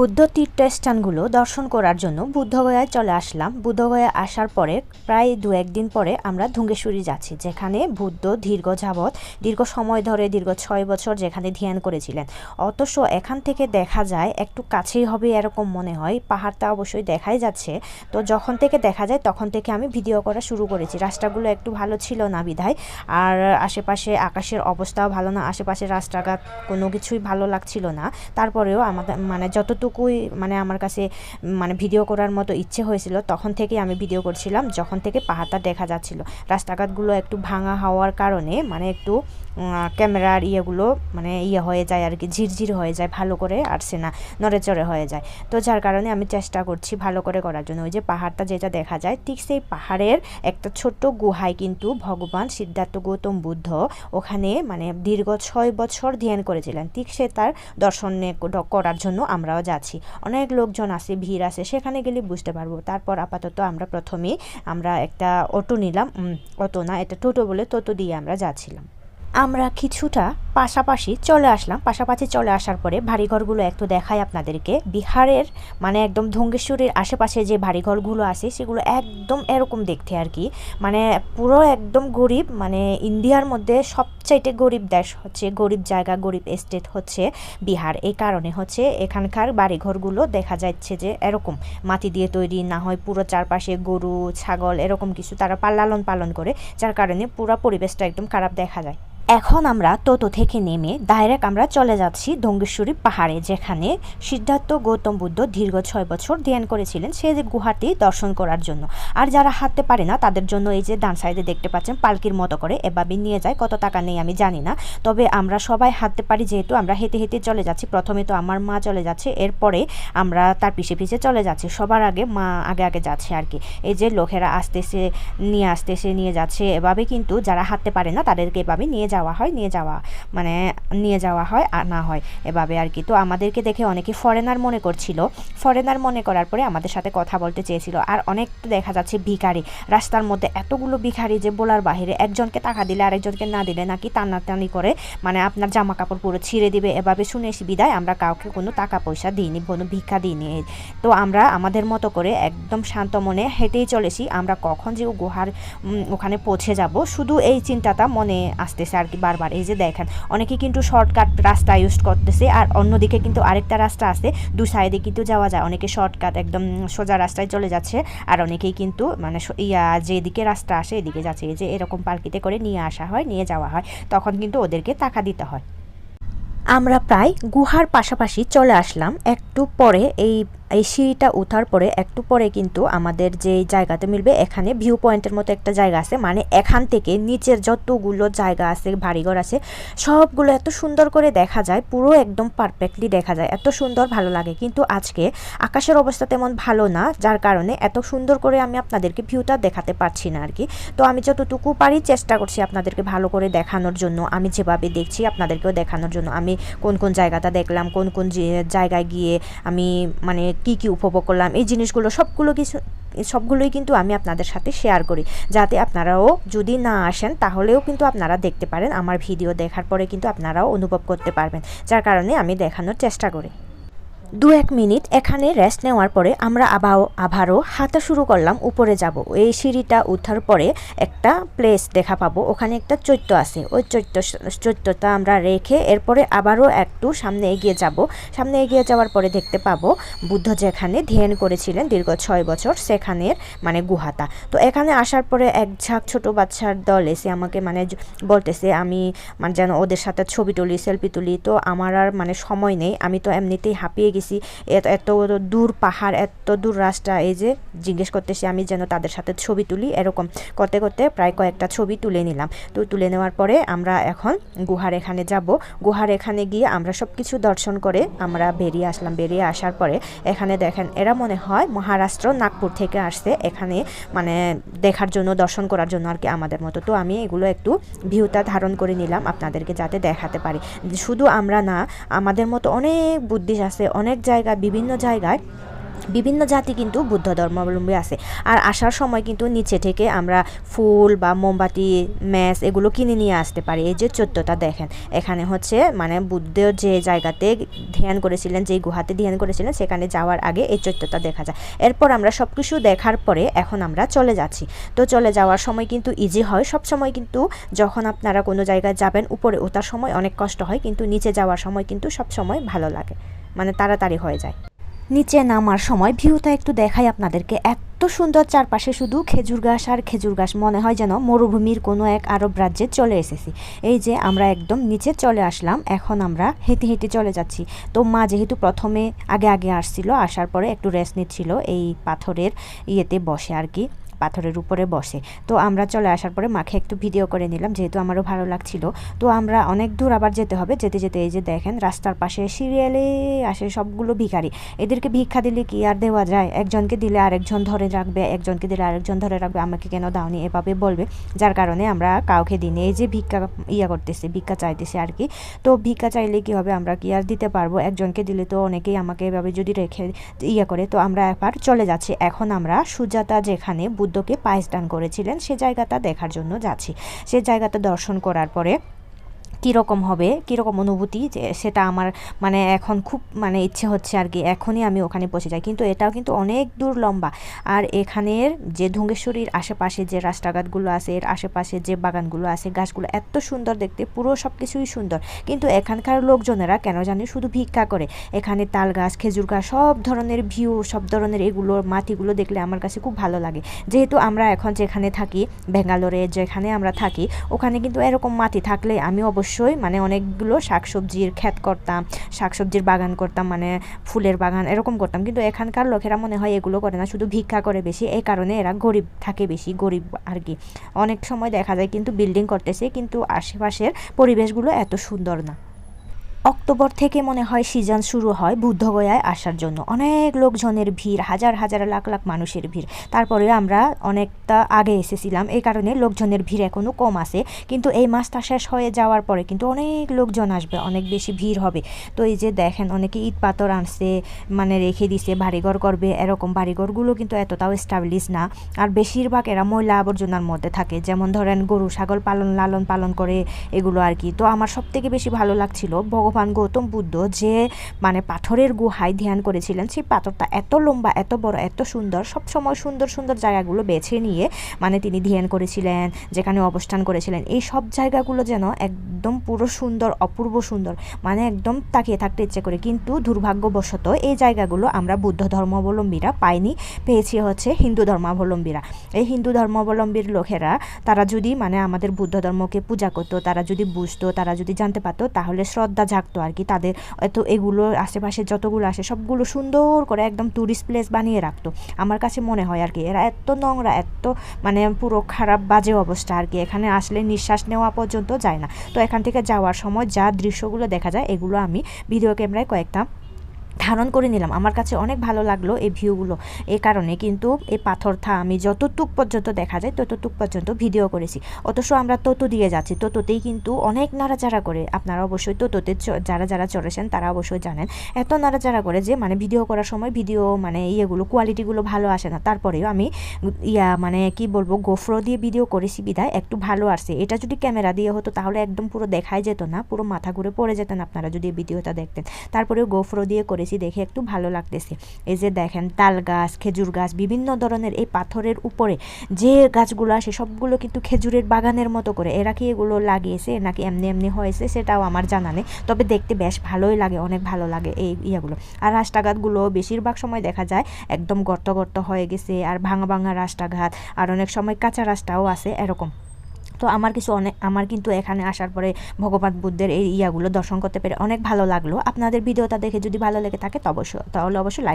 বুদ্ধ তীর্থস্থানগুলো দর্শন করার জন্য বুদ্ধগয়ায় চলে আসলাম। বুদ্ধগয়া আসার পরে প্রায় দু একদিন পরে আমরা ধুঙ্গেশ্বরী যাচ্ছি, যেখানে বুদ্ধ দীর্ঘ যাবৎ, দীর্ঘ সময় ধরে, দীর্ঘ ছয় বছর যেখানে ধ্যান করেছিলেন। অথচ এখান থেকে দেখা যায়, একটু কাছেই হবে এরকম মনে হয়, পাহাড়টা অবশ্যই দেখাই যাচ্ছে। তো যখন থেকে দেখা যায়, তখন থেকে আমি ভিডিও করা শুরু করেছি। রাস্তাগুলো একটু ভালো ছিল না বিধায়, আর আশেপাশে আকাশের অবস্থাও ভালো না আশেপাশে রাস্তাঘাট কোনো কিছুই ভালো লাগছিল না। তারপরেও আমাদের মানে যতটুকুই মানে আমার কাছে মানে ভিডিও করার মতো ইচ্ছে হয়েছিল। তখন থেকে আমি ভিডিও করছিলাম, যখন থেকে পাহাড়টা দেখা যাচ্ছিল। রাস্তাঘাটগুলো একটু ভাঙা হওয়ার কারণে মানে একটু ক্যামেরার ইয়েগুলো মানে ইয়ে হয়ে যায় আর কি, ঝিরঝির হয়ে যায় ভালো করে আসছে না নড়েচড়ে হয়ে যায়। তো যার কারণে আমি চেষ্টা করছি ভালো করে করার জন্য। ওই যে পাহাড়টা যেটা দেখা যায়, ঠিক সেই পাহাড়ের একটা ছোট্ট গুহায় কিন্তু ভগবান সিদ্ধার্থ গৌতম বুদ্ধ ওখানে মানে দীর্ঘ ছয় বছর ধ্যান করেছিলেন। ঠিক সে তার দর্শনে করার জন্য আমরাও যাচ্ছি অনেক লোকজন আছে, ভিড় আছে, সেখানে গেলে বুঝতে পারব। তারপর আপাতত আমরা প্রথমে আমরা একটা অটো নিলাম। অটো না, এটা টোটো বলে টোটো দিয়ে আমরা যাচ্ছিলাম। আমরা কিছুটা পাশাপাশি চলে আসলাম। পাশাপাশি চলে আসার পরে বাড়িঘরগুলো একটু দেখাই আপনাদেরকে। বিহারের মানে একদম ধঙ্গেশ্বরীর আশেপাশে যে বাড়িঘরগুলো আছে, সেগুলো একদম এরকম দেখতে আর কি। মানে পুরো একদম গরিব মানে ইন্ডিয়ার মধ্যে সবচাইতে গরিব দেশ হচ্ছে, গরিব জায়গা, গরিব এস্টেট হচ্ছে বিহার। এই কারণে হচ্ছে এখানকার বাড়িঘরগুলো দেখা যাচ্ছে যে এরকম। মাটি দিয়ে তৈরি, না হয় পুরো চারপাশে গরু, ছাগল, এরকম কিছু তারা লালন পালন করে, যার কারণে পুরো পরিবেশটা একদম খারাপ দেখা যায়। এখন আমরা টোটো থেকে নেমে ডাইরেক্ট আমরা চলে যাচ্ছি দঙ্গেশ্বরী পাহাড়ে, যেখানে সিদ্ধার্থ গৌতম বুদ্ধ দীর্ঘ ছয় বছর ধ্যান করেছিলেন সেই গুহাটি দর্শন করার জন্য। আর যারা হাঁটতে পারে না, তাদের জন্য এই যে ডান সাইডে দেখতে পাচ্ছেন পালকির মতো করে এভাবে নিয়ে যায়, কত টাকা নেই আমি জানি না। তবে আমরা সবাই হাঁটতে পারি, যেহেতু আমরা হেঁটে হেঁটে চলে যাচ্ছি, প্রথমে তো আমার মা চলে যাচ্ছে, এরপরে আমরা তার পিছে পিছে চলে যাচ্ছি, সবার আগে মা আগে আগে যাচ্ছে আর কি। এই যে লোকেরা আসতেছে, নিয়ে আসতেছে, নিয়ে যাচ্ছে, এভাবে কিন্তু যারা হাঁটতে পারে না, তাদেরকে এভাবে নিয়ে যাওয়া হয়, নিয়ে যাওয়া মানে নিয়ে যাওয়া হয় আর না হয়। এভাবে আর কি। তো আমাদেরকে দেখে অনেকে ফরেনার মনে করছিল। ফরেনার মনে করার পরে আমাদের সাথে কথা বলতে চেয়েছিল। আর অনেক দেখা যাচ্ছে ভিখারি। রাস্তার মধ্যে এতগুলো ভিখারি যে বলার বাহিরে একজনকে টাকা দিলে আরেকজনকে না দিলে নাকি টানাটানি করে মানে আপনার জামা কাপড় পুরো ছিঁড়ে দিবে। এভাবে শুনে এসে বিদায়, আমরা কাউকে কোনো টাকা পয়সা দিইনি, কোনো ভিক্ষা দিইনি। তো আমরা আমাদের মতো করে একদম শান্ত মনে হেঁটেই চলেছি। আমরা কখন যে গুহার ওখানে পৌঁছে যাব, শুধু এই চিন্তাটা মনে আসতেছে কি বারবার। এই যে দেখেন, অনেকে কিন্তু শর্টকাট রাস্তা ইউজ করতেছে আর অন্যদিকে কিন্তু আরেকটা রাস্তা আছে দু সাইডে কিন্তু যাওয়া যায়। অনেকে শর্টকাট একদম সোজা রাস্তায় চলে যাচ্ছে আর অনেকেই কিন্তু মানে ইয়া যেদিকে রাস্তা আসে এদিকে যাচ্ছে। এই যে এরকম পালকিতে করে নিয়ে আসা হয়, নিয়ে যাওয়া হয়। তখন কিন্তু ওদেরকে টাকা দিতে হয়। আমরা প্রায় গুহার পাশাপাশি চলে আসলাম। একটু পরে এই এই সিঁড়িটা ওঠার পরে একটু পরে কিন্তু আমাদের যে জায়গাতে মিলবে, এখানে ভিউ পয়েন্টের মতো একটা জায়গা আছে। মানে এখান থেকে নিচের যতগুলো জায়গা আছে, বাড়িঘর আছে, সবগুলো এত সুন্দর করে দেখা যায়, পুরো একদম পারফেক্টলি দেখা যায়। এত সুন্দর ভালো লাগে। কিন্তু আজকে আকাশের অবস্থা তেমন ভালো না, যার কারণে এত সুন্দর করে আমি আপনাদেরকে ভিউটা দেখাতে পারছি না আর কি তো আমি যতটুকু পারি চেষ্টা করছি আপনাদেরকে ভালো করে দেখানোর জন্য। আমি যেভাবে দেখছি আপনাদেরকেও দেখানোর জন্য। আমি কোন কোন জায়গাটা দেখলাম, কোন কোন জায়গায় গিয়ে আমি মানে কি কি উপভোগ করলাম, এই জিনিসগুলো সবগুলো কিছু, সবগুলোই কিন্তু আমি আপনাদের সাথে শেয়ার করি। যাতে আপনারাও যদি না আসেন, তাহলেও কিন্তু আপনারা দেখতে পারেন আমার ভিডিও দেখার পরে কিন্তু আপনারাও অনুভব করতে পারবেন। যার কারণে আমি দেখানোর চেষ্টা করি। দু এক মিনিট এখানে রেস্ট নেওয়ার পরে আমরা আবার আবারও হাঁটা শুরু করলাম, উপরে যাব। এই সিঁড়িটা উঠার পরে একটা প্লেস দেখা পাবো। ওখানে একটা চৈত্য আছে। ওই চৈত্য, চৈত্যটা আমরা রেখে এরপরে আবারও একটু সামনে এগিয়ে যাব। সামনে এগিয়ে যাওয়ার পরে দেখতে পাবো বুদ্ধ যেখানে ধ্যান করেছিলেন দীর্ঘ ছয় বছর, সেখানের মানে গুহাটা। তো এখানে আসার পরে এক ঝাঁক ছোট বাচ্চার দল এসে আমাকে মানে বলতেছে, আমি মানে যেন ওদের সাথে ছবি তুলি সেলফি তুলি। তো আমার আর মানে সময় নেই। আমি তো এমনিতেই হাঁপিয়ে গেছি। এত দূর পাহাড়, এত দূর রাস্তা, এই যে জিজ্ঞেস করতেছি আমি যেন তাদের সাথে ছবি তুলি, এরকম। করতে করতে প্রায় কয়েকটা ছবি তুলে নিলাম। তো তুলে নেওয়ার পরে আমরা এখন গুহার এখানে যাব। গুহার এখানে গিয়ে আমরা সব কিছু দর্শন করে আমরা বেরিয়ে আসলাম। বেরিয়ে আসার পরে এখানে দেখেন এরা মনে হয় মহারাষ্ট্র, নাগপুর থেকে আসছে। এখানে মানে দেখার জন্য, দর্শন করার জন্য আর কি আমাদের মতো। তো আমি এগুলো একটু ভিউটা ধারণ করে নিলাম আপনাদেরকে যাতে দেখাতে পারি। শুধু আমরা না, আমাদের মতো অনেক বুদ্ধিস্ট আছে অনেক জায়গা বিভিন্ন জায়গায় বিভিন্ন জাতি কিন্তু বুদ্ধ ধর্মাবলম্বী আছে। আর আসার সময় কিন্তু নিচে থেকে আমরা ফুল বা মোমবাতি ম্যাচ এগুলো কিনে নিয়ে আসতে পারি। এই যে চোদ্দটা দেখেন, এখানে হচ্ছে মানে বুদ্ধ যে জায়গাতে ধ্যান করেছিলেন যেই গুহাতে ধ্যান করেছিলেন, সেখানে যাওয়ার আগে এই চৈত্যটা দেখা যায়। এরপর আমরা সব কিছু দেখার পরে এখন আমরা চলে যাচ্ছি। তো চলে যাওয়ার সময় কিন্তু ইজি হয়। সব সময় কিন্তু যখন আপনারা কোনো জায়গায় যাবেন, উপরে ওঠার সময় অনেক কষ্ট হয়, কিন্তু নিচে যাওয়ার সময় কিন্তু সব সময় ভালো লাগে। মানে তাড়াতাড়ি হয়ে যায়। নিচে নামার সময় ভিউটা একটু দেখাই আপনাদেরকে। এত সুন্দর চারপাশে শুধু খেজুর গাছ আর খেজুর গাছ। মনে হয় যেন মরুভূমির কোনো এক আরব রাজ্যে চলে এসেছি। এই যে আমরা একদম নিচে চলে আসলাম, এখন আমরা হেঁটে হেঁটে চলে যাচ্ছি। তো মা যেহেতু প্রথমে আগে আগে আসছিল, আসার পরে একটু রেস্ট নিচ্ছিল এই পাথরের ইয়েতে বসে আর কি। পাথরের উপরে বসে। তো আমরা চলে আসার পরে মাকে একটু ভিডিও করে নিলাম, যেহেতু আমারও ভালো লাগছিল। তো আমরা অনেক দূর আবার যেতে হবে, যেতে যেতে এই যে দেখেন, রাস্তার পাশে সিরিয়ালে আসে সবগুলো ভিখারি। এদেরকে ভিক্ষা দিলে কি আর দেওয়া যায়? একজনকে দিলে আরেকজন ধরে রাখবে, একজনকে দিলে আরেকজন ধরে রাখবে, আমাকে কেন দাওনি? এভাবে বলবে। যার কারণে আমরা কাউকে দিনে এই যে ভিক্ষা ইয়া করতেছে, ভিক্ষা চাইতেছে আর কি। তো ভিক্ষা চাইলে কি হবে? আমরা কি আর দিতে পারব? একজনকে দিলে তো অনেকেই আমাকে এভাবে যদি রেখে ইয়ে করে, তো আমরা এবার চলে যাচ্ছি। এখন আমরা সুজাতা যেখানে বুদ্ধকে পায়েস দান করেছিলেন সে জায়গাটা দেখার জন্য যাচ্ছি। সে জায়গাটা দর্শন করার পরে কীরকম হবে, কীরকম অনুভূতি যে সেটা আমার মানে এখন খুব মানে ইচ্ছে হচ্ছে আর কি, এখনই আমি ওখানে পৌঁছে যাই। কিন্তু এটাও কিন্তু অনেক দূর লম্বা। আর এখানের যে ধুঙ্গেশ্বরীর আশেপাশে যে রাস্তাঘাটগুলো আছে, এর আশেপাশে যে বাগানগুলো আছে, গাছগুলো এত সুন্দর দেখতে, পুরো সব কিছুই সুন্দর। কিন্তু এখানকার লোকজনেরা কেন জানি শুধু ভিক্ষা করে। এখানে তাল গাছ, খেজুর গাছ, সব ধরনের ভিউ, সব ধরনের এগুলো, মাটিগুলো দেখলে আমার কাছে খুব ভালো লাগে। যেহেতু আমরা এখন যেখানে থাকি, ব্যাঙ্গালোরে যেখানে আমরা থাকি, ওখানে কিন্তু এরকম মাটি থাকলে আমি অবশ্যই মানে অনেকগুলো শাকসবজির ক্ষেত করতাম, শাকসবজির বাগান করতাম মানে ফুলের বাগান এরকম করতাম। কিন্তু এখানকার লোকেরা মনে হয় এগুলো করে না, শুধু ভিক্ষা করে বেশি। এই কারণে এরা গরিব থাকে বেশি, গরিব আর কি। অনেক সময় দেখা যায় কিন্তু বিল্ডিং করতেছে, কিন্তু আশেপাশের পরিবেশগুলো এত সুন্দর না। অক্টোবর থেকে মনে হয় সিজন শুরু হয় বুদ্ধগয়ায় আসার জন্য। অনেক লোকজনের ভিড়, হাজার হাজার, লাখ লাখ মানুষের ভিড়। তারপরে আমরা অনেকটা আগে এসেছিলাম। এই কারণে লোকজনের ভিড় এখনও কম আছে। কিন্তু এই মাসটা শেষ হয়ে যাওয়ার পরে কিন্তু অনেক লোকজন আসবে, অনেক বেশি ভিড় হবে। তো এই যে দেখেন, অনেকে ইট পাথর আনছে মানে রেখে দিছে, বাড়িঘর করবে, এরকম বাড়িঘরগুলো কিন্তু এতটাও স্টাবলিশ না। আর বেশিরভাগ এরা ময়লা আবর্জনার মধ্যে থাকে। যেমন ধরেন গরু, ছাগল পালন, লালন পালন করে এগুলো আর কি। তো আমার সব থেকে বেশি ভালো লাগছিল ভগবান গৌতম বুদ্ধ যে মানে পাথরের গুহায় ধ্যান করেছিলেন, সেই পাথরটা এত লম্বা, এত বড়, এত সুন্দর সব সময় সুন্দর সুন্দর জায়গাগুলো বেছে নিয়ে মানে তিনি ধ্যান করেছিলেন, যেখানে অবস্থান করেছিলেন, এই সব জায়গাগুলো যেন একদম পুরো সুন্দর, অপূর্ব সুন্দর মানে একদম তাকিয়ে থাকতে ইচ্ছে করে। কিন্তু দুর্ভাগ্যবশত এই জায়গাগুলো আমরা বুদ্ধ ধর্মাবলম্বীরা পাইনি, পেয়েছি হচ্ছে হিন্দু ধর্মাবলম্বীরা। এই হিন্দু ধর্মাবলম্বীর লোকেরা, তারা যদি মানে আমাদের বুদ্ধ ধর্মকে পূজা করতো, তারা যদি বুঝতো, তারা যদি জানতে পারতো, তাহলে শ্রদ্ধা জাগতো আর কি। তাদের এত এগুলো আশেপাশে যতগুলো আসে, সবগুলো সুন্দর করে একদম ট্যুরিস্ট প্লেস বানিয়ে রাখতো। আমার কাছে মনে হয় আর কি, এরা এত নোংরা, এত মানে পুরো খারাপ বাজে অবস্থা আর কি। এখানে আসলে নিঃশ্বাস নেওয়া পর্যন্ত যায় না। তো এখান থেকে যাওয়ার সময় যা দৃশ্যগুলো দেখা যায়, এগুলো আমি ভিডিও ক্যামেরায় কয়েকটা ধারণ করে নিলাম। আমার কাছে অনেক ভালো লাগল এই ভিউগুলো। এ কারণে কিন্তু এই পাথরটা আমি যতটুক পর্যন্ত দেখা যায় ততটুক পর্যন্ত ভিডিও করেছি। অথচ আমরা তত দিয়ে যাচ্ছি। ততোতেই কিন্তু অনেক নাড়াচাড়া করে আপনারা অবশ্যই তততে যারা যারা চড়েছেন তারা অবশ্যই জানেন। এত নাড়াচাড়া করে যে মানে ভিডিও করার সময় ভিডিও মানে ইয়েগুলো, কোয়ালিটিগুলো ভালো আসে না। তারপরেও আমি ইয়া মানে কি বলব, গোফ্রো দিয়ে ভিডিও করেছি বিধায় একটু ভালো আসছে। এটা যদি ক্যামেরা দিয়ে হতো তাহলে একদম পুরো দেখাই যেত না, পুরো মাথা ঘুরে পড়ে যেতেন আপনারা যদি ভিডিওটা দেখতেন। তারপরেও গোফ্রো দিয়ে করেছি দেখে একটু ভালো লাগতেছে। এই যে দেখেন, তাল গাছ, খেজুর গাছ, বিভিন্ন ধরনের এই পাথরের উপরে যে গাছগুলো আসে, সবগুলো কিন্তু খেজুরের বাগানের মতো করে। এরা কি এগুলো লাগিয়েছে নাকি এমনি এমনি হয়েছে সেটাও আমার জানা নেই। তবে দেখতে বেশ ভালোই লাগে, অনেক ভালো লাগে এই ইয়েগুলো। আর রাস্তাঘাটগুলো বেশিরভাগ সময় দেখা যায় একদম গর্ত গর্ত হয়ে গেছে, আর ভাঙা ভাঙা রাস্তাঘাট, আর অনেক সময় কাঁচা রাস্তাও আছে, এরকম। তো আমার কিছু অনেক আমার কিন্তু এখানে আসার পরে ভগবান বুদ্ধের এই ইয়াগুলো দর্শন করতে পেরে অনেক ভালো লাগল। আপনাদের ভিডিওটা দেখে যদি ভালো লেগে থাকে তো অবশ্যই, তাহলে অবশ্যই লাইক